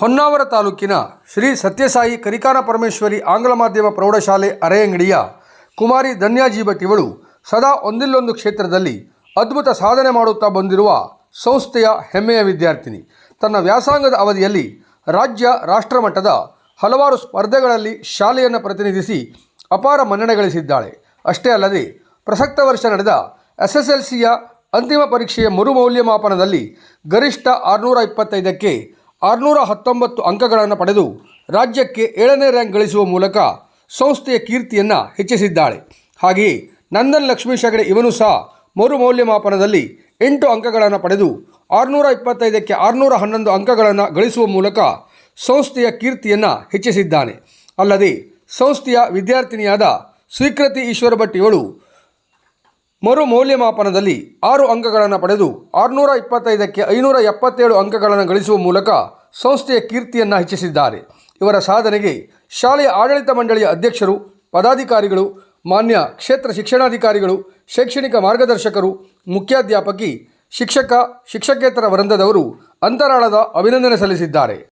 ಹೊನ್ನಾವರ ತಾಲೂಕಿನ ಶ್ರೀ ಸತ್ಯಸಾಯಿ ಕರಿಕಾನ ಪರಮೇಶ್ವರಿ ಆಂಗ್ಲ ಮಾಧ್ಯಮ ಪ್ರೌಢಶಾಲೆ ಅರೆಯಂಗಡಿಯ ಕುಮಾರಿ ಧನ್ಯಾಜಿ ಸದಾ ಒಂದಿಲ್ಲೊಂದು ಕ್ಷೇತ್ರದಲ್ಲಿ ಅದ್ಭುತ ಸಾಧನೆ ಮಾಡುತ್ತಾ ಬಂದಿರುವ ಸಂಸ್ಥೆಯ ಹೆಮ್ಮೆಯ ವಿದ್ಯಾರ್ಥಿನಿ. ತನ್ನ ವ್ಯಾಸಂಗದ ಅವಧಿಯಲ್ಲಿ ರಾಜ್ಯ ರಾಷ್ಟ್ರಮಟ್ಟದ ಹಲವಾರು ಸ್ಪರ್ಧೆಗಳಲ್ಲಿ ಶಾಲೆಯನ್ನು ಪ್ರತಿನಿಧಿಸಿ ಅಪಾರ ಮನ್ನಣೆ ಗಳಿಸಿದ್ದಾಳೆ. ಅಷ್ಟೇ ಅಲ್ಲದೆ ಪ್ರಸಕ್ತ ವರ್ಷ ನಡೆದ ಎಸ್ ಎಸ್ ಎಲ್ ಸಿಯ ಅಂತಿಮ ಪರೀಕ್ಷೆಯ ಮರುಮೌಲ್ಯಮಾಪನದಲ್ಲಿ ಗರಿಷ್ಠ ಆರುನೂರ ಇಪ್ಪತ್ತೈದಕ್ಕೆ ಆರುನೂರ ಹತ್ತೊಂಬತ್ತು ಅಂಕಗಳನ್ನು ಪಡೆದು ರಾಜ್ಯಕ್ಕೆ ಏಳನೇ ರ್ಯಾಂಕ್ ಗಳಿಸುವ ಮೂಲಕ ಸಂಸ್ಥೆಯ ಕೀರ್ತಿಯನ್ನು ಹೆಚ್ಚಿಸಿದ್ದಾಳೆ. ಹಾಗೆಯೇ ನಂದನ್ ಲಕ್ಷ್ಮೀ ಹೆಗಡೆ ಇವನು ಸಹ ಮರುಮೌಲ್ಯಮಾಪನದಲ್ಲಿ ಎಂಟು ಅಂಕಗಳನ್ನು ಪಡೆದು ಆರುನೂರ ಇಪ್ಪತ್ತೈದಕ್ಕೆ ಆರುನೂರ ಹನ್ನೊಂದು ಅಂಕಗಳನ್ನು ಗಳಿಸುವ ಮೂಲಕ ಸಂಸ್ಥೆಯ ಕೀರ್ತಿಯನ್ನು ಹೆಚ್ಚಿಸಿದ್ದಾನೆ. ಅಲ್ಲದೆ ಸಂಸ್ಥೆಯ ವಿದ್ಯಾರ್ಥಿನಿಯಾದ ಸ್ವೀಕೃತಿ ಈಶ್ವರ ಭಟ್ ಇವಳು ಮರು ಮೌಲ್ಯಮಾಪನದಲ್ಲಿ ಆರು ಅಂಕಗಳನ್ನು ಪಡೆದು ಆರುನೂರ ಇಪ್ಪತ್ತೈದಕ್ಕೆ ಐನೂರ ಎಪ್ಪತ್ತೇಳು ಅಂಕಗಳನ್ನು ಗಳಿಸುವ ಮೂಲಕ ಸಂಸ್ಥೆಯ ಕೀರ್ತಿಯನ್ನು ಹೆಚ್ಚಿಸಿದ್ದಾರೆ. ಇವರ ಸಾಧನೆಗೆ ಶಾಲೆಯ ಆಡಳಿತ ಮಂಡಳಿಯ ಅಧ್ಯಕ್ಷರು, ಪದಾಧಿಕಾರಿಗಳು, ಮಾನ್ಯ ಕ್ಷೇತ್ರ ಶಿಕ್ಷಣಾಧಿಕಾರಿಗಳು, ಶೈಕ್ಷಣಿಕ ಮಾರ್ಗದರ್ಶಕರು, ಮುಖ್ಯಾಧ್ಯಾಪಕಿ, ಶಿಕ್ಷಕ, ಶಿಕ್ಷಕೇತರ ವೃಂದದವರು ಅಂತರಾಳದ ಅಭಿನಂದನೆ ಸಲ್ಲಿಸಿದ್ದಾರೆ.